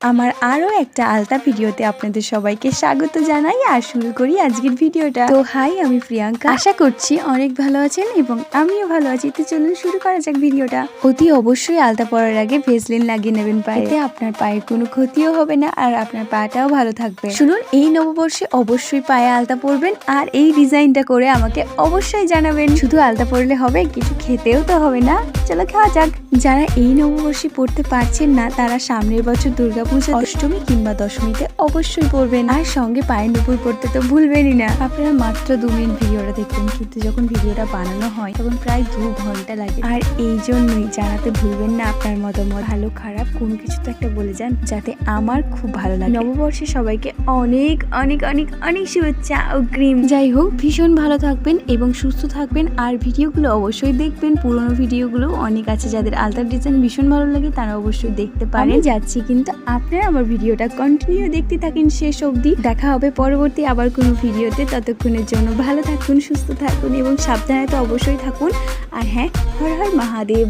আমার আরও একটা আলতা ভিডিওতে আপনাদের সবাইকে স্বাগত জানাই আর শুরু করি আজকের ভিডিওটা। তো হাই, আমি প্রিয়াঙ্কা। আশা করছি অনেক ভালো আছেন এবং আমিও ভালো আছি। তো চলুন শুরু করা যাক ভিডিওটা। অতি অবশ্যই আলতা পরার আগে ভেসলিন লাগিয়ে নেবেন পায়েতে আপনার পায়ের কোনো ক্ষতিও হবে না আর আপনার পাটাও ভালো থাকবে। শুনুন, এই নববর্ষে অবশ্যই পায়ে আলতা পরবেন আর এই ডিজাইনটা করে আমাকে অবশ্যই জানাবেন। শুধু আলতা পরলে হবে, কিছু খেতেও তো হবে না। চলো খাওয়া যাক। যারা এই নববর্ষে পড়তে পারছেন না, তারা সামনের বছর দুর্গাপূজা অষ্টমী কিংবা দশমীতে অবশ্যই পড়বেন। আর সঙ্গে পায়ের নুপুর পড়তে তো ভুলবেনই না। আপনারা মাত্র দু মিনিট ভিডিওটা দেখবেন। কিন্তু যখন ভিডিওটা বানানো হয়, তখন প্রায় দু ঘণ্টা লাগে। আর এই জন্যই জানাতে ভুলবেন না আপনার মতামত। ভালো, খারাপ কোনো কিছু তো একটা বলে যান, যাতে আমার খুব ভালো লাগে। নববর্ষে সবাইকে অনেক অনেক অনেক অনেক শুভেচ্ছা অগ্রিম যাই হোক, ভীষণ ভালো থাকবেন এবং সুস্থ থাকবেন। আর ভিডিওগুলো অবশ্যই দেখবেন। পুরোনো ভিডিওগুলো অনেক আছে যাদের আলতার ডিজাইন ভীষণ ভালো লাগে, তারা অবশ্যই দেখতে পারেন। যাচ্ছি কিন্তু আপনারা আমার ভিডিওটা কন্টিনিউ দেখতে থাকেন শেষ অবধি। দেখা হবে পরবর্তী আবার কোনো ভিডিওতে। ততক্ষণের জন্য ভালো থাকুন, সুস্থ থাকুন এবং সাবধানে তো অবশ্যই থাকুন। আর হ্যাঁ হর হর মহাদেব।